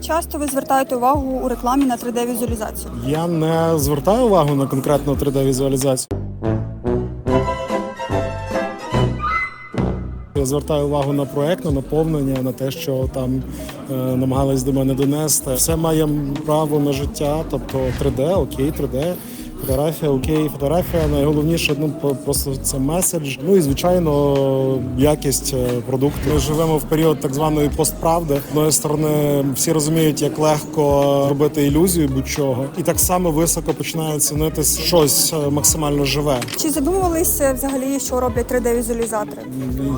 Часто ви звертаєте увагу у рекламі на 3D-візуалізацію? Я не звертаю увагу на конкретну 3D-візуалізацію. Я звертаю увагу на проект, на наповнення, на те, що там е, намагались до мене донести. Все має право на життя, тобто 3D, окей, 3D. Фотографія, окей, фотографія. Найголовніше ну просто це меседж. Ну і звичайно, якість е, продукту. Ми живемо в період так званої постправди. З одної сторони, всі розуміють, як легко робити ілюзію будь-чого, і так само високо починає цінитись щось е, максимально живе. Чи задумувалися взагалі, що роблять 3D-візуалізатори?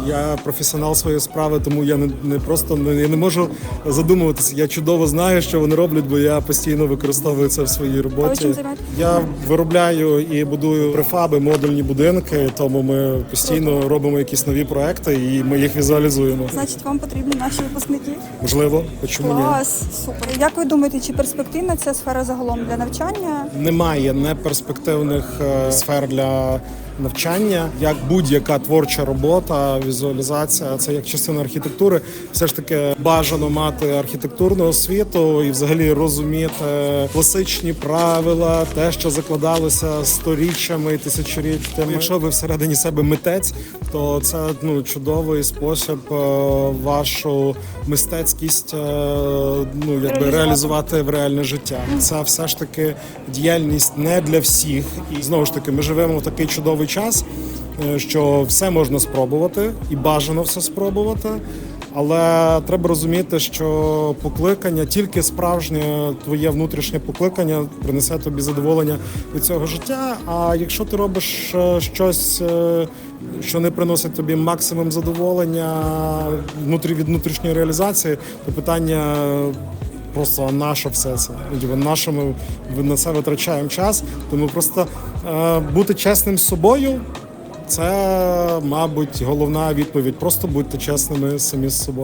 Я професіонал своєї справи, тому я не, не просто не, я не можу задумуватися. Я чудово знаю, що вони роблять, бо я постійно використовую це в своїй роботі. А ви чим займаєтесь? Я виробляю і будую префаби, модульні будинки, тому ми постійно робимо якісь нові проекти і ми їх візуалізуємо. Значить, вам потрібні наші випускники? Можливо, чому ні? Клас, супер. Як ви думаєте, чи перспективна ця сфера загалом для навчання? Немає неперспективних е, сфер для навчання, як будь-яка творча робота, візуалізація, це як частина архітектури. Все ж таки бажано мати архітектурну освіту і взагалі розуміти класичні правила, те, що закладалося сторіччями і тисячоліттями. Якщо ви всередині себе митець, то це ну чудовий спосіб е, вашу мистецькість е, ну якби Реалізувати. реалізувати в реальне життя. Це все ж таки діяльність не для всіх. І знову ж таки, ми живемо в такий чудовий час, е, що все можна спробувати, і бажано все спробувати. Але треба розуміти, що покликання, тільки справжнє твоє внутрішнє покликання принесе тобі задоволення від цього життя. А якщо ти робиш е, щось, е, що не приносить тобі максимум задоволення від внутрішньої реалізації, то питання Просто наше все це? Ну, наше ми на це витрачаємо час? Тому просто е, бути чесним з собою це, мабуть, головна відповідь. Просто будьте чесними самі з собою.